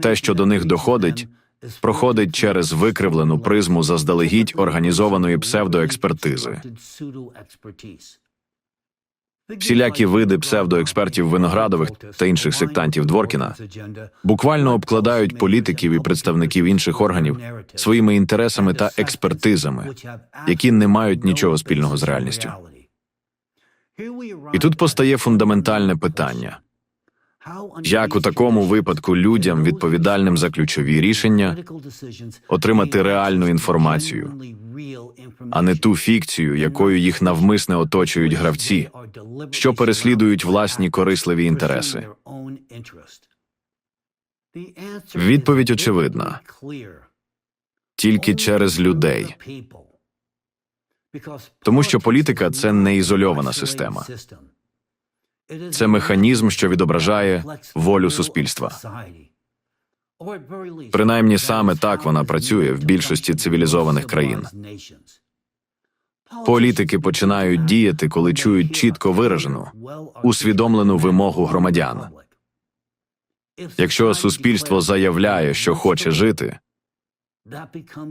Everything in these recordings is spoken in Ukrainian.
Те, що до них доходить, проходить через викривлену призму заздалегідь організованої псевдоекспертизи. Всілякі види псевдоекспертів виноградових та інших сектантів Дворкіна буквально обкладають політиків і представників інших органів своїми інтересами та експертизами, які не мають нічого спільного з реальністю. І тут постає фундаментальне питання: як у такому випадку людям, відповідальним за ключові рішення, отримати реальну інформацію, а не ту фікцію, якою їх навмисне оточують гравці, що переслідують власні корисливі інтереси. Відповідь очевидна. Тільки через людей, тому що політика це не ізольована система, це механізм, що відображає волю суспільства. Принаймні саме так вона працює в більшості цивілізованих країн. Політики починають діяти, коли чують чітко виражену, усвідомлену вимогу громадян. Якщо суспільство заявляє, що хоче жити,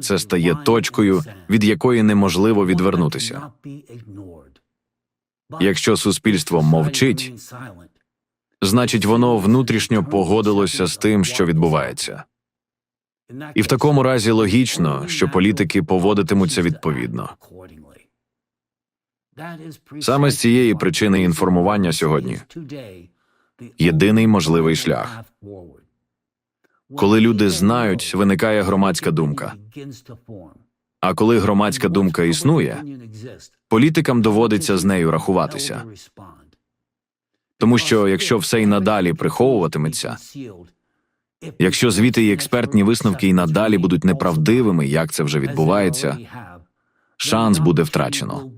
це стає точкою, від якої неможливо відвернутися. Якщо суспільство мовчить, значить воно внутрішньо погодилося з тим, що відбувається. І в такому разі логічно, що політики поводитимуться відповідно. Саме з цієї причини інформування сьогодні єдиний можливий шлях. Коли люди знають, виникає громадська думка. А коли громадська думка існує, політикам доводиться з нею рахуватися. Тому що якщо все й надалі приховуватиметься, якщо звіти і експертні висновки і надалі будуть неправдивими, як це вже відбувається, шанс буде втрачено.